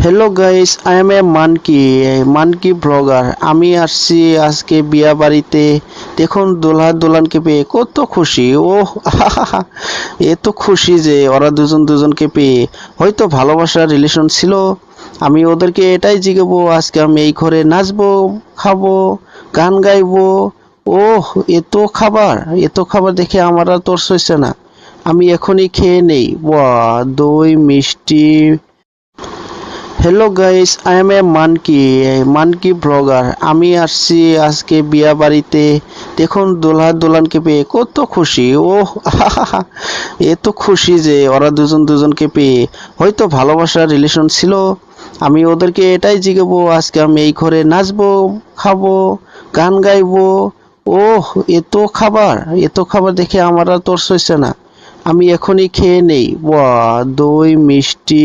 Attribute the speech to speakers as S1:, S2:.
S1: Hello guys I am a monkey monkey blogger আমি আসছি আজকে বিয়া বাড়িতে। দেখুন দোলহা দোলানকে পেয়ে কত খুশি। ও এত খুশি যে ওরা দুজন দুজনকে পেয়ে। হয়তো ভালোবাসার রিলেশন ছিল। আমি ওদেরকে এটাই জিগাবো, আজকে আমি এই ঘরে নাচবো, খাব, গান গাইবো। ওহ এত খাবার। এত খাবার দেখে আমার আর তোর সইছে না। আমি এখনই খেয়ে নেই। বাহ দই, মিষ্টি hello guys I am a monkey monkey blogger আমি আসছি আজকে বিয়া বাড়িতে। দেখুন দোলহা দোলানকে পেয়ে কত খুশি। ও এত খুশি যে ওরা দুজন দুজনকে পেয়ে। হয়তো ভালোবাসার রিলেশন ছিল। আমি ওদেরকে এটাই জিগাবো, আজকে আমি এই ঘরে নাচবো, খাব, গান গাইবো। ওহ এত খাবার এত খাবার দেখে আমার আর তোর সইছে না। আমি এখনই খেয়ে নেই। বাহ দই, মিষ্টি